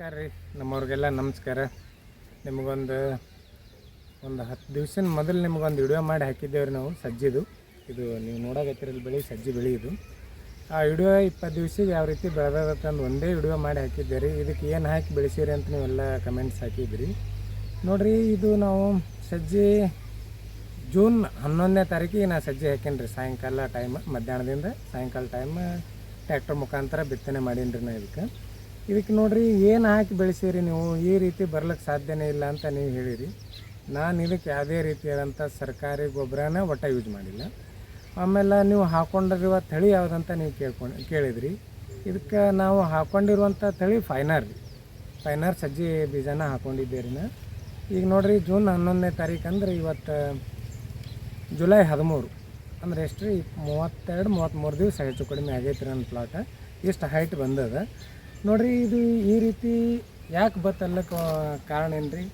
ನಮಸ್ಕಾರ ರೀ. ನಮ್ಮವ್ರಿಗೆಲ್ಲ ನಮಸ್ಕಾರ. ನಿಮಗೊಂದು ಒಂದು ಹತ್ತು ದಿವ್ಸದ ಮೊದಲು ನಿಮಗೊಂದು ವಿಡಿಯೋ ಮಾಡಿ ಹಾಕಿದ್ದೇವೆ ರೀ ನಾವು, ಸಜ್ಜಿದು. ಇದು ನೀವು ನೋಡೋಕತ್ತಿರಲ್ಲಿ ಬೆಳೆ, ಸಜ್ಜಿ ಬೆಳೆ ಇದು. ಆ ವಿಡಿಯೋ ಇಪ್ಪತ್ತು ದಿವ್ಸಿಗೆ ಯಾವ ರೀತಿ ಬೆಳೆದತ್ತಂದು ಒಂದೇ ವಿಡಿಯೋ ಮಾಡಿ ಹಾಕಿದ್ದೆ ರೀ. ಇದಕ್ಕೆ ಏನು ಹಾಕಿ ಬೆಳೆಸಿರಿ ಅಂತ ನೀವೆಲ್ಲ ಕಮೆಂಟ್ಸ್ ಹಾಕಿದ್ರಿ. ನೋಡಿರಿ, ಇದು ನಾವು ಸಜ್ಜಿ ಜೂನ್ ಹನ್ನೊಂದನೇ ತಾರೀಕಿಗೆ ನಾನು ಸಜ್ಜೆ ಹಾಕೇನಿ ರೀ ಸಾಯಂಕಾಲ ಟೈಮ್ ಮಧ್ಯಾಹ್ನದಿಂದ ಸಾಯಂಕಾಲ ಟೈಮ್ ಟ್ಯಾಕ್ಟರ್ ಮುಖಾಂತರ ಬಿತ್ತನೆ ಮಾಡೀನಿ ರೀ ನಾ ಇದಕ್ಕೆ. ಇದಕ್ಕೆ ನೋಡ್ರಿ, ಏನು ಹಾಕಿ ಬೆಳೆಸಿರಿ ನೀವು? ಈ ರೀತಿ ಬರ್ಲಿಕ್ಕೆ ಸಾಧ್ಯನೇ ಇಲ್ಲ ಅಂತ ನೀವು ಹೇಳಿರಿ. ನಾನು ಇದಕ್ಕೆ ಯಾವುದೇ ರೀತಿಯಾದಂಥ ಸರ್ಕಾರಿ ಗೊಬ್ಬರನ ಒಟ್ಟ ಯೂಸ್ ಮಾಡಿಲ್ಲ. ಆಮೇಲೆ ನೀವು ಹಾಕೊಂಡಿರುವ ತಳಿ ಯಾವುದಂತ ನೀವು ಕೇಳ್ಕೊಂಡು, ಕೇಳಿದ್ರಿ. ಇದಕ್ಕೆ ನಾವು ಹಾಕೊಂಡಿರುವಂಥ ತಳಿ ಫೈನರ್ ರೀ. ಫೈನರ್ ಸಜ್ಜಿ ಬೀಜನ ಹಾಕೊಂಡಿದ್ದೀರಿ ನಾ. ಈಗ ನೋಡಿರಿ, ಜೂನ್ ಹನ್ನೊಂದನೇ ತಾರೀಕು ಅಂದ್ರೆ ಇವತ್ತು, ಜುಲೈ ಹದಿಮೂರು. ಅಂದ್ರೆ ಎಷ್ಟು ರೀ ಮೂವತ್ತೆರಡು ಮೂವತ್ತ್ಮೂರು ದಿವಸ ಹೆಚ್ಚು ಕಡಿಮೆ ಆಗೈತೆ ರೀ ನನ್ನ ಪ್ಲಾಟ ಇಷ್ಟು ಹೈಟ್ ಬಂದದ. ನೋಡ್ರಿ, ಇದು ಈ ರೀತಿ ಯಾಕೆ ಬತ್ತಲ್ಲಕ್ಕೆ ಕಾರಣ ಏನು ರೀ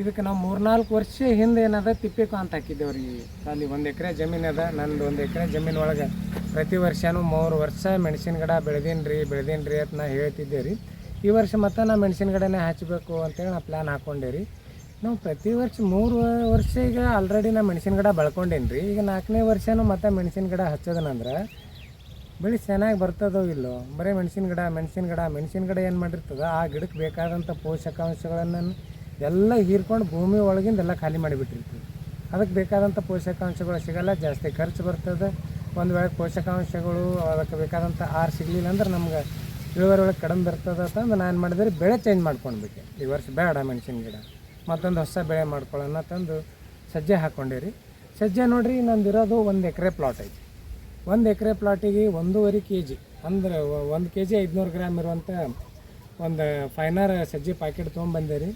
ಇದಕ್ಕೆ ನಾವು ಮೂರ್ನಾಲ್ಕು ವರ್ಷ ಹಿಂದೆ ಏನದ ತಿಪ್ಪೆ ಅಂತ ಹಾಕಿದ್ದೇವೆ ರೀ ಅಲ್ಲಿ ಒಂದು ಎಕರೆ ಜಮೀನು ಅದ, ನಂದು ಒಂದು ಎಕರೆ ಜಮೀನು ಒಳಗೆ ಪ್ರತಿ ವರ್ಷನೂ ಮೂರು ವರ್ಷ ಮೆಣಸಿನ ಗಿಡ ಬೆಳೆದೀನಿ ರೀ ಬೆಳೆದೀನಿ ರೀ ಅಂತ ನಾ ಹೇಳ್ತಿದ್ದೆ ರೀ ಈ ವರ್ಷ ಮತ್ತೆ ನಾ ಮೆಣಸಿನ ಗಿಡನೇ ಹಚ್ಚಬೇಕು ಅಂತೇಳಿ ನಾ ಪ್ಲ್ಯಾನ್ ಹಾಕ್ಕೊಂಡೆ ರೀ ನಾವು ಪ್ರತಿ ವರ್ಷ ಮೂರು ವರ್ಷ ಈಗ ಆಲ್ರೆಡಿ ನಾ ಮೆಣಸಿನ ಗಿಡ ಬೆಳ್ಕೊಂಡೇನಿ ರೀ ಈಗ ನಾಲ್ಕನೇ ವರ್ಷನೂ ಮತ್ತೆ ಮೆಣಸಿನ ಗಿಡ ಹಚ್ಚೋದನಂದ್ರೆ ಬೆಳೆ ಚೆನ್ನಾಗಿ ಬರ್ತದೋ ಇಲ್ಲೋ? ಬರೀ ಮೆಣಸಿನ ಗಿಡ ಮೆಣಸಿನ ಗಿಡ. ಮೆಣಸಿನ ಗಿಡ ಏನು ಮಾಡಿರ್ತದೆ? ಆ ಗಿಡಕ್ಕೆ ಬೇಕಾದಂಥ ಪೋಷಕಾಂಶಗಳನ್ನು ಎಲ್ಲ ಹೀರ್ಕೊಂಡು ಭೂಮಿ ಒಳಗಿಂದ ಎಲ್ಲ ಖಾಲಿ ಮಾಡಿಬಿಟ್ಟಿರ್ತೀವಿ. ಅದಕ್ಕೆ ಬೇಕಾದಂಥ ಪೋಷಕಾಂಶಗಳು ಸಿಗಲ್ಲ, ಜಾಸ್ತಿ ಖರ್ಚು ಬರ್ತದೆ. ಒಂದು ವೇಳೆ ಪೋಷಕಾಂಶಗಳು, ಅದಕ್ಕೆ ಬೇಕಾದಂಥ ಆರು ಸಿಗಲಿಲ್ಲ ಅಂದ್ರೆ ನಮ್ಗೆ ಇಳುವರಿ ಒಳಗೆ ಕಡಿಮೆ ಬರ್ತದೆ ಅಂತಂದು ನಾನು ಮಾಡಿದ್ರೆ ಬೆಳೆ ಚೇಂಜ್ ಮಾಡ್ಕೊಂಡ್ಬಿಟ್ಟೆ ಈ ವರ್ಷ ಬೇಡ ಮೆಣಸಿನ ಗಿಡ. ಮತ್ತೊಂದು ಹೊಸ ಬೆಳೆ ಮಾಡ್ಕೊಳ್ಳೋಣ ತಂದು ಸಜ್ಜೆ ಹಾಕ್ಕೊಂಡೇರಿ ಸಜ್ಜೆ ನೋಡ್ರಿ ನಂದಿರೋದು ಒಂದು ಎಕರೆ ಪ್ಲಾಟ್ ಐತಿ. ಒಂದು ಎಕರೆ ಪ್ಲಾಟಿಗೆ ಒಂದೂವರೆ ಕೆ ಜಿ ಅಂದ್ರೆ ಒಂದು ಕೆ ಜಿ ಐದುನೂರು ಗ್ರಾಮ್ ಇರುವಂಥ ಒಂದು ಫೈನರ್ ಸಜ್ಜಿ ಪ್ಯಾಕೆಟ್ ತೊಗೊಂಬಂದೆ ರೀ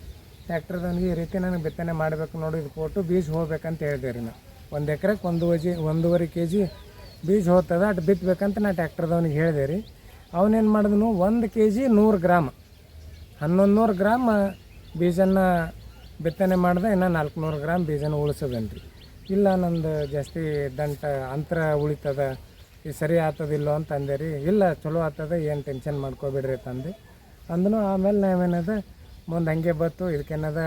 ಟ್ಯಾಕ್ಟರ್ದವನಿಗೆ ಈ ರೀತಿ ನನಗೆ ಬಿತ್ತನೆ ಮಾಡಬೇಕು ನೋಡಿ ಇದು ಕೊಟ್ಟು ಬೀಜ ಹೋಗ್ಬೇಕಂತ ಹೇಳಿದೆ ರೀ ನಾ. ಒಂದು ಎಕರೆಗೆ ಒಂದು ವಜಿ ಒಂದೂವರೆ ಕೆ ಜಿ ಬೀಜ ಹೋಗ್ತದೆ, ಅಟ್ ಬಿತ್ತಬೇಕಂತ ನಾನು ಟ್ಯಾಕ್ಟರ್ದವನಿಗೆ ಹೇಳಿದೆ ರೀ ಅವನೇನು ಮಾಡಿದ್ನು, ಒಂದು ಕೆ ಜಿ ನೂರು ಗ್ರಾಮ್ ಹನ್ನೊಂದು ನೂರು ಗ್ರಾಮ್ ಬೀಜನ ಬಿತ್ತನೆ ಮಾಡಿದೆ, ಇನ್ನು ನಾಲ್ಕುನೂರು ಗ್ರಾಮ್ ಬೀಜನ ಉಳಿಸೋದನ್ ರೀ ಇಲ್ಲ ನಂದು ಜಾಸ್ತಿ ದಂಟ ಅಂತರ ಉಳಿತದ. ಈ ಸರಿ ಆಗ್ತದಿಲ್ಲೋ ಅಂತ ಅಂದೆ ರೀ. ಇಲ್ಲ ಚಲೋ ಆಗ್ತದ ಏನು ಟೆನ್ಷನ್ ಮಾಡ್ಕೋಬೇಡ್ರಿ ತಂದು. ಅಂದನು ಆಮೇಲೆ ನಾವೇನದ ಮುಂದೆ ಹಂಗೆ ಬತ್ತು ಇದಕ್ಕೇನದ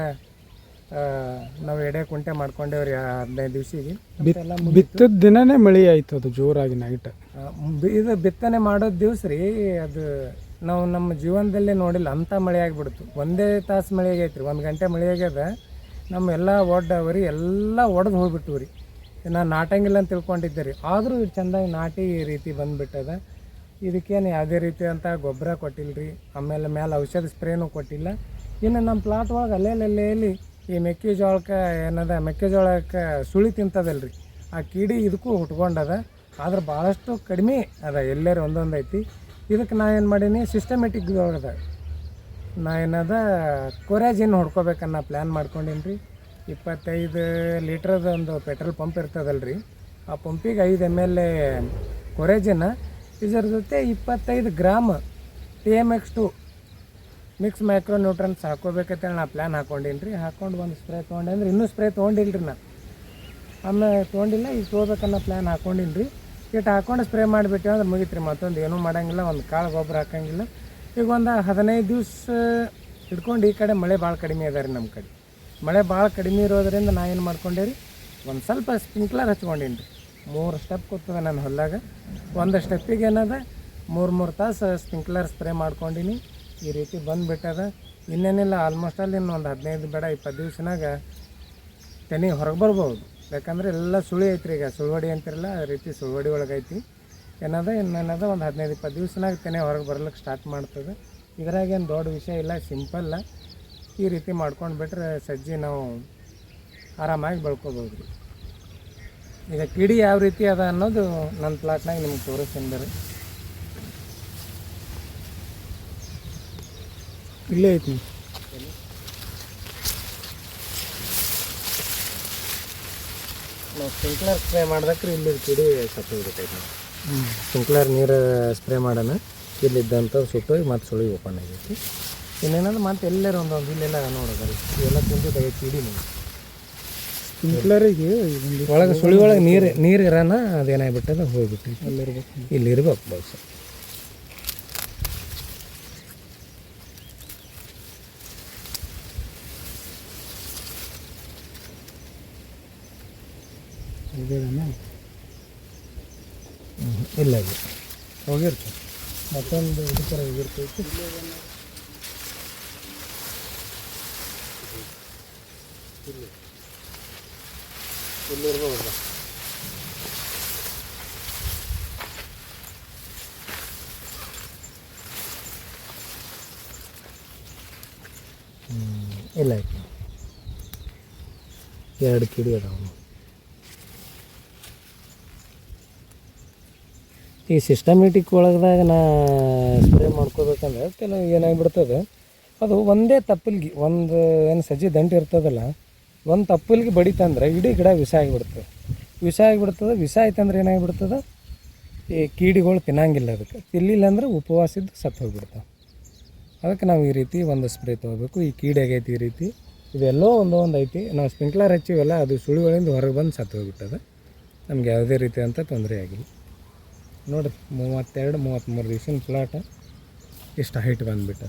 ನಾವು ಎಡೆ ಕುಂಟೆ ಮಾಡ್ಕೊಂಡೇವ್ರಿ ಹದಿನೈದು ದಿವ್ಸಿಗೆ. ಬಿತ್ತದ ದಿನನೇ ಮಳೆ ಆಯ್ತು ಅದು ಜೋರಾಗಿ ನೈಟ್ ಇದು ಬಿತ್ತನೆ ಮಾಡೋದು ದಿವ್ಸ ರೀ. ಅದು ನಾವು ನಮ್ಮ ಜೀವನದಲ್ಲೇ ನೋಡಿಲ್ಲ ಅಂಥ ಮಳೆ ಆಗಿಬಿಡ್ತು. ಒಂದೇ ತಾಸು ಮಳೆ ಆಗೈತೆ ರೀ ಒಂದು ಗಂಟೆ ಮಳೆ ಆಗ್ಯದ ನಮ್ಮ ಎಲ್ಲ ಒಡ್ಡವರಿ ಎಲ್ಲ ಒಡೆದು ಹೋಗ್ಬಿಟ್ಟು ರೀ. ನಾನು ನಾಟಂಗಿಲ್ಲ ಅಂತ ತಿಳ್ಕೊಂಡಿದ್ದೆ ರೀ. ಆದರೂ ಚೆಂದಾಗಿ ನಾಟಿ ರೀತಿ ಬಂದುಬಿಟ್ಟದ. ಇದಕ್ಕೇನು ಯಾವುದೇ ರೀತಿ ಅಂತ ಗೊಬ್ಬರ ಕೊಟ್ಟಿಲ್ಲ ರೀ. ಆಮೇಲೆ ಮೇಲೆ ಔಷಧ ಸ್ಪ್ರೇನೂ ಕೊಟ್ಟಿಲ್ಲ. ಇನ್ನು ನಮ್ಮ ಪ್ಲಾಟ್ ಒಳಗೆ ಅಲ್ಲೆಲ್ಲಿ ಈ ಮೆಕ್ಕೆಜೋಳಕ್ಕೆ ಏನದ ಮೆಕ್ಕೆಜೋಳಕ್ಕೆ ಸುಳಿ ತಿಂತದಲ್ಲ ರೀ ಆ ಕೀಡಿ ಇದಕ್ಕೂ ಹುಟ್ಕೊಂಡದ. ಆದ್ರೆ ಭಾಳಷ್ಟು ಕಡಿಮೆ ಅದ ಎಲ್ಲರೂ ಒಂದೊಂದು ಐತಿ. ಇದಕ್ಕೆ ನಾನು ಏನು ಮಾಡೀನಿ ಸಿಸ್ಟಮೆಟಿಕ್ ಒಳಗದ ನಾ ಏನದ, ಕೊರಾಜಿನ್ ಹೊಡ್ಕೋಬೇಕನ್ನ ಪ್ಲ್ಯಾನ್ ಮಾಡ್ಕೊಂಡೀನಿ ರೀ ಇಪ್ಪತ್ತೈದು ಲೀಟ್ರದ ಒಂದು ಪೆಟ್ರೋಲ್ ಪಂಪ್ ಇರ್ತದಲ್ಲ ರೀ ಆ ಪಂಪಿಗೆ ಐದು ಎಂ ಎಲ್ ಎ ಕೊರೆಜಿನ, ಇದರ ಜೊತೆ ಇಪ್ಪತ್ತೈದು gram T M X two mix micro nutrients ಹಾಕೋಬೇಕಂತೇಳಿ ನಾ ಪ್ಲ್ಯಾನ್ ಹಾಕೊಂಡೀನಿ ರೀ ಹಾಕೊಂಡು ಒಂದು ಸ್ಪ್ರೇ ತೊಗೊಂಡೆ ಅಂದ್ರೆ ಇನ್ನೂ ಸ್ಪ್ರೇ ತೊಗೊಂಡಿಲ್ಲ ರೀ ನಾ. ಆಮೇಲೆ ತೊಗೊಂಡಿಲ್ಲ, ಈಗ ತೊಗೋಬೇಕನ್ನೋ ಪ್ಲ್ಯಾನ್ ಹಾಕೊಂಡೀನಿ ರೀ ಇಟ್ಟು ಹಾಕೊಂಡು ಸ್ಪ್ರೇ ಮಾಡಿಬಿಟ್ಟೆ ಅಂದ್ರೆ ಮುಗಿತ್ರಿ, ಮತ್ತೊಂದು ಏನೂ ಮಾಡೋಂಗಿಲ್ಲ, ಒಂದು ಕಾಳು ಗೊಬ್ಬರ ಹಾಕಂಗಿಲ್ಲ. ಈಗ ಒಂದು ಹದಿನೈದು ದಿವಸ ಹಿಡ್ಕೊಂಡು ಈ ಕಡೆ ಮಳೆ ಭಾಳ ಕಡಿಮೆ ಅದ ರೀ ನಮ್ಮ ಕಡೆ. ಮಳೆ ಭಾಳ ಕಡಿಮೆ ಇರೋದ್ರಿಂದ ನಾ ಏನು ಮಾಡ್ಕೊಂಡೆ ರೀ, ಒಂದು ಸ್ವಲ್ಪ ಸ್ಪ್ರಿಂಕ್ಲರ್ ಹಚ್ಕೊಂಡೀನಿ ರೀ. ಮೂರು ಸ್ಟೆಪ್ ಕೂತದ ನನ್ನ ಹೊಲ್ದಾಗ. ಒಂದು ಸ್ಟೆಪ್ಪಿಗೆ ಏನದ, ಮೂರು ಮೂರು ತಾಸು ಸ್ಪ್ರಿಂಕ್ಲರ್ ಸ್ಪ್ರೇ ಮಾಡ್ಕೊಂಡಿನಿ. ಈ ರೀತಿ ಬಂದುಬಿಟ್ಟದ. ಇನ್ನೇನಿಲ್ಲ ಆಲ್ಮೋಸ್ಟ್ ಅಲ್ಲಿ ಇನ್ನೊಂದು ಹದಿನೈದು ಬೇಡ, ಇಪ್ಪತ್ತು ದಿವ್ಸನಾಗ ತೆನಿ ಹೊರಗೆ ಬರ್ಬೋದು. ಯಾಕಂದ್ರೆ ಎಲ್ಲ ಸುಳಿ ಐತ್ರಿ ಈಗ. ಸುಳ್ವಡಿ ಅಂತಿರಲ್ಲ, ಆ ರೀತಿ ಸುಳ್ವಡಿ ಒಳಗೈತಿ. ಏನದ ಇನ್ನೇನದ ಒಂದು ಹದಿನೈದು, ಇಪ್ಪತ್ತು ದಿವ್ಸನಾಗ ತೆನೆ ಹೊರಗೆ ಬರ್ಲಿಕ್ಕೆ ಸ್ಟಾರ್ಟ್ ಮಾಡ್ತದೆ. ಇದ್ರಾಗ ದೊಡ್ಡ ವಿಷಯ ಇಲ್ಲ ಸಿಂಪಲ್ಲ ಈ ರೀತಿ ಮಾಡ್ಕೊಂಡು ಬಿಟ್ರೆ ಸಜ್ಜಿ ನಾವು ಆರಾಮಾಗಿ ಬೆಳ್ಕೊಬೋದು. ರೀ ಈಗ ಕಿಡಿ ಯಾವ ರೀತಿ ಅದ ಅನ್ನೋದು ನನ್ನ ಪ್ಲಾಟ್ನಾಗ ನಿಮ್ಗೆ ತೋರಿಸ್ತೀನಿ ರೀ ಇಲ್ಲೇ ಐತಿ. ನಾವು ಸ್ಪ್ರಿಂಕ್ಲರ್ ಸ್ಪ್ರೇ ಮಾಡ್ದಕ್ರೆ ಇಲ್ಲಿ ಕಿಡಿ ನಾವು ಹ್ಞೂ ಸ್ಪ್ರಿಂಕ್ಲರ್ ನೀರು ಸ್ಪ್ರೇ ಮಾಡೋಣ. ಇಲ್ಲಿದ್ದಂಥ ಸುಟ್ಟು ಮತ್ತು ಸುಳಿ ಓಪನ್ ಆಗೈತಿ. ಇನ್ನೇನಂದ್ರೆ ಮತ್ತೆ ಎಲ್ಲರ ಒಂದೊಂದು ಇಲ್ಲೆಲ್ಲ ನೋಡೋದಲ್ಲ ಎಲ್ಲ ತಿಂದು ತೆಗೈತಿ ಕೀಡಿ ನೀವು. ಸ್ಪ್ರಿಂಕ್ಲರಿಗೆ ಒಳಗೆ ಸುಳಿ ಒಳಗೆ ನೀರು ನೀರು ಇರೋಣ ಅದೇನಾಗ್ಬಿಟ್ಟದ ಹೋಗ್ಬಿಟ್ಟು ಅಲ್ಲಿರ್ಬೇಕು. ಇಲ್ಲಿರ್ಬೇಕು ಬಹುಶಃ. ಇದೇನಾ ಇಲ್ಲ ಇಲ್ಲ ಹೋಗಿರ್ತದೆ ಮತ್ತೊಂದು ಇದು ಥರ ಹೋಗಿರ್ತೈತಿ ಹ್ಮ್, ಇಲ್ಲ ಐತಿ ಎರಡು ಕಿಡಿ ಅದಾವ ಈ ಸಿಸ್ಟಮೆಟಿಕ್ ಒಳಗದಾಗ ನಾ ಸ್ಪ್ರೇ ಮಾಡ್ಕೋಬೇಕಂದ್ರೆ ಕೆಲವು ಏನಾಗ್ಬಿಡ್ತದೆ, ಅದು ಒಂದೇ ತಪ್ಪಲ್ಗಿ, ಒಂದು ಏನು ಸಜ್ಜಿ ದಂಟು ಇರ್ತದಲ್ಲ, ಒಂದು ತಪ್ಪಲ್ಗೆ ಬಡಿತಂದ್ರೆ ಇಡೀ ಗಿಡ ವಿಷ ಆಗಿಬಿಡ್ತದೆ. ವಿಷ ಆಗಿಬಿಡ್ತದೆ, ವಿಷ ಆಯ್ತಂದ್ರೆ ಏನಾಗ್ಬಿಡ್ತದೆ? ಈ ಕೀಡಿಗಳು ತಿನ್ನಂಗಿಲ್ಲ ಅದಕ್ಕೆ. ತಿನ್ಲಿಲ್ಲ ಅಂದ್ರೆ ಉಪವಾಸಿದ್ದು ಸತ್ತು ಹೋಗ್ಬಿಡ್ತಾವೆ ಅದಕ್ಕೆ ನಾವು ಈ ರೀತಿ ಒಂದು ಸ್ಪ್ರೇ ತೊಗೋಬೇಕು. ಈ ಕೀಡೆ ಆಗೈತಿ ಈ ರೀತಿ. ಇದೆಲ್ಲೋ ಒಂದು ಒಂದು ಐತಿ. ನಾವು ಸ್ಪ್ರಿಂಕ್ಲರ್ ಹಚ್ಚಿವಲ್ಲ, ಅದು ಸುಳಿಗಳಿಂದ ಹೊರಗೆ ಬಂದು ಸತ್ತು ಹೋಗ್ಬಿಟ್ಟದೆ. ನಮ್ಗೆ ಯಾವುದೇ ರೀತಿ ಅಂತ ತೊಂದರೆ ಆಗಿಲ್ಲ. ನೋಡಿರಿ ಮೂವತ್ತೆರಡು ಮೂವತ್ತ್ಮೂರು ದಿವ್ಸಿನ ಪ್ಲಾಟ್ ಇಷ್ಟು ಹೈಟ್ ಬಂದುಬಿಟ್ಟು.